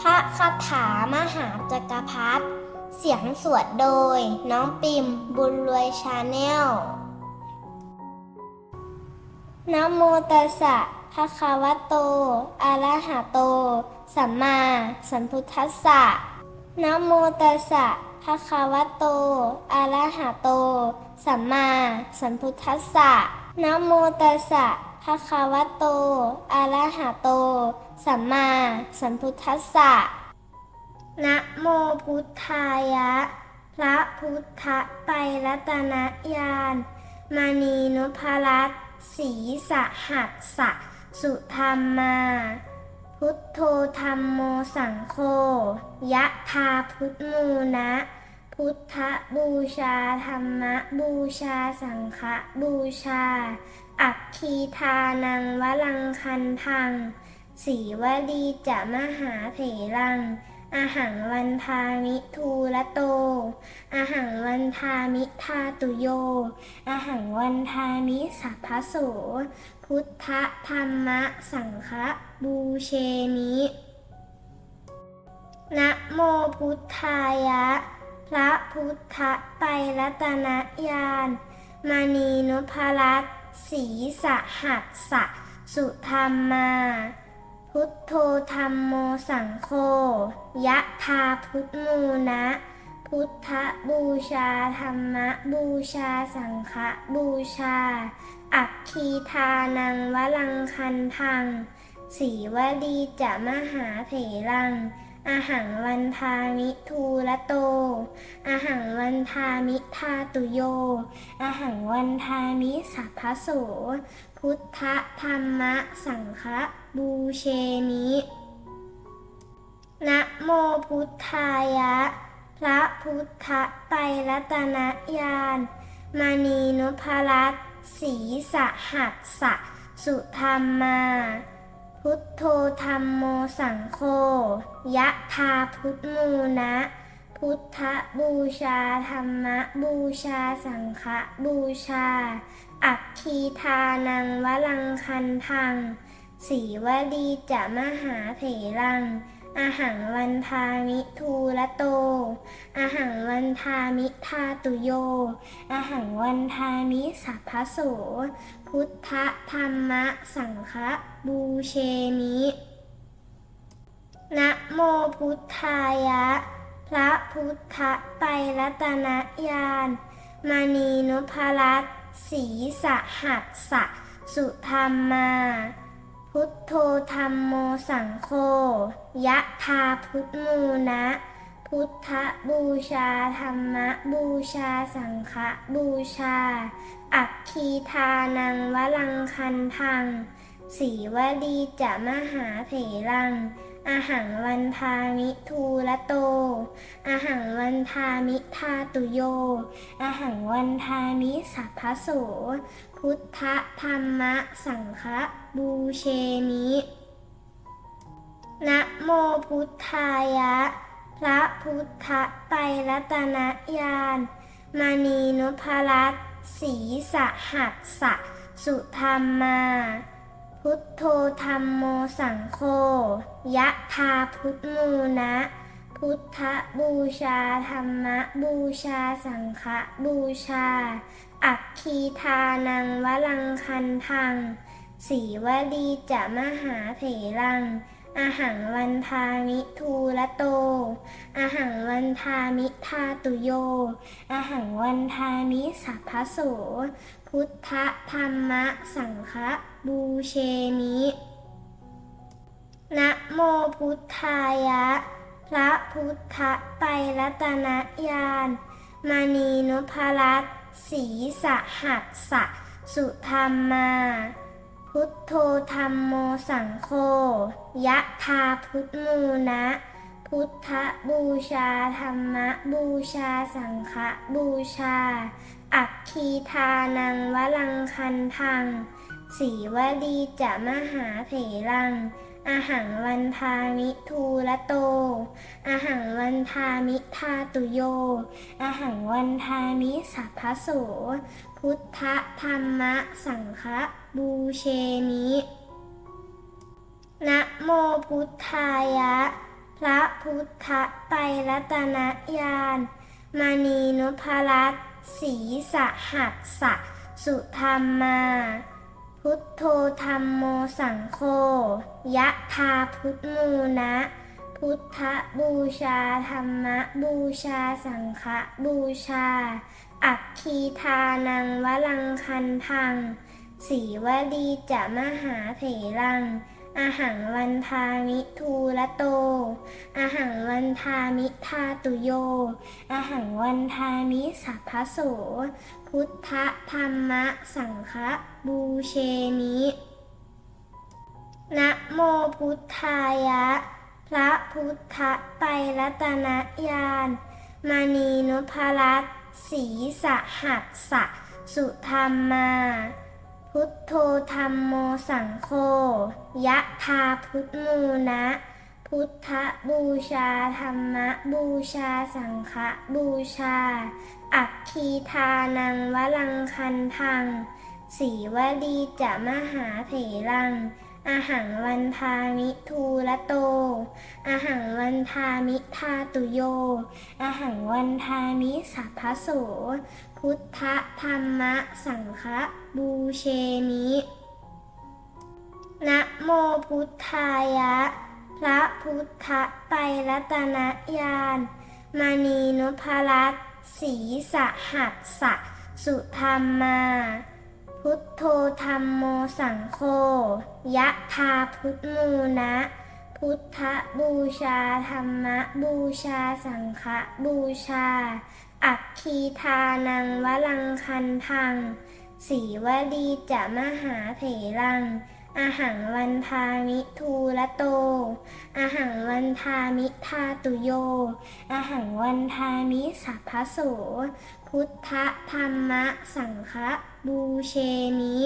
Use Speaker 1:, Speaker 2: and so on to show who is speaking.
Speaker 1: พระคาถามหาจักรพรรดิเสียงสวดโดยน้องปิมบุญรวยชาแนลนะโมตัสสะภะคะวะโต อะระหะโต สัมมาสัมพุทธัสสะนะโมตัสสะภะคะวะโต อะระหะโต สัมมาสัมพุทธัสสะนะโมตัสสะภะคะวะโต อะระหะโต สัมมาสัมพุทธัสสะนะโมพุทธายะ พระพุทธไตรรัตนญาณมณีนุภรัตสีสหัสสะ สุธรรมา พุทโธธรรมโมสังโฆยะธาพุทธมูนะ พุทธบูชา ธรรมบูชา สังฆบูชา อัคคีทานังวลังคันทังสีวลีจะมหาเถรังอาหังวันทามิทูละโตอาหังวันทามิทาตุโยอาหังวันทามิสัพพโส พุทธธรรมะสังฆบูเชมินะโมพุทธายะ พระพุทธไตรรัตนญาณมณีนุภรัตน์สีสหัสสะสุธรรมา พุทโธธรรมโมสังโฆยะธาพุทธมูนะ พุทธบูชาธรรมบูชาสังฆบูชา อัคคีทานังวลังคันทังสีวลีจะมหาเถรัง อาหังวันทามิทูละโต อาหังวันทามิทาตุโย อาหังวันทามิสัพพโส พุทธธรรมะสังฆบูเชมินะโมพุทธายะ พระพุทธไตรรัตนญาณมณีนุภรัตสีสหัสสะ สุธรรมา พุทโธธรรมโมสังโฆยะธาพุทธมูนะ พุทธบูชาธรรมบูชาสังฆบูชา อัคคีทานังวลังคันทังสีวลีจะมหาเถรัง อาหังวันทามิทูละโต อาหังวันทามิทาตุโย อาหังวันทามิสัพพโส พุทธธรรมะสังฆบูเชมินะโมพุทธายะ พระพุทธไตรรัตนญาณมณีนุภรัตสีสหัสสะ สุธรรมา พุทโธธรรมโมสังโฆยะธาพุทธมูนะ พุทธบูชาธรรมบูชาสังฆบูชา อัคคีทานังวลังคันทังสีวลีจะมหาเถรัง อาหังวันทามิทูละโต อาหังวันทามิทาตุโย อาหังวันทามิสัพพโส พุทธธรรมะสังฆบูเชมินะโมพุทธายะ พระพุทธไตรรัตนญาณมณีนุภรัตสีสหัสสะ สุธรรมา พุทโธธรรมโมสังโฆยะธาพุทธมูนะ พุทธบูชาธรรมบูชาสังฆบูชา อัคคีทานังวลังคันทังสีวลีจะมหาเถรังอาหังวันทามิทูละโต อาหังวันทามิทาตุโย อาหังวันทามิสัพพโส พุทธธรรมะสังฆ บูเชมินะโมพุทธายะ พระพุทธไตรรัตนญาณมณีนุภรัตสีสหัสสะ สุธรรมา พุทโธธรรมโมสังโฆยะธาพุทธมูนะ พุทธบูชาธรรมบูชาสังฆบูชา อัคคีทานังวลังคันทัง สีวลีจะมหาเถรัง อาหังวันทามิทูละโต อาหังวันทามิทาตุโย อาหังวันทามิสัพพโส พุทธธรรมะสังฆบูเชมินะโมพุทธายะ พระพุทธไตรรัตนญาณมณีนุพรัตน์ศรีสหัสสะ สุธรรมา พุทโธธรรมโมสังโฆยะธาพุทมูนะ พุทธบูชาธรรมบูชาสังฆบูชา อัคคีทานังวลังคันทังสีวลีจะมหาเถรัง อาหังวันทามิทูละโต อาหังวันทามิทาตุโย อาหังวันทามิสัพพโส พุทธธรรมะสังฆบูเชมินะโมพุทธายะ พระพุทธไตรรัตนญาณมณีนุพรัตน์ศรีสหัสสะ สุธรรมา พุทโธธรรมโมสังโฆยะธาพุทมูนะ พุทธบูชาธรรมบูชาสังฆบูชา อัคคีทานังวลังคันทังสีวลีจะมหาเถรัง อาหังวันทามิทูละโต อาหังวันทามิทาตุโย อาหังวันทามิสัพพโส พุทธธรรมะสังฆบูเชมินะโมพุทธายะ พระพุทธไตรรัตนญาณมณีนุพรัตน์ศรีสหัสสะ สุธรรมา พุทโธธรรมโมสังโฆยะธาพุทมูนะ พุทธบูชาธรรมบูชาสังฆบูชา อัคคีทานังวลังคันทังสีวลีจะมหาเถรัง อาหังวันทามิทูละโต อาหังวันทามิทาตุโย อาหังวันทามิสัพพโส พุทธธรรมสังฆบูเชมิ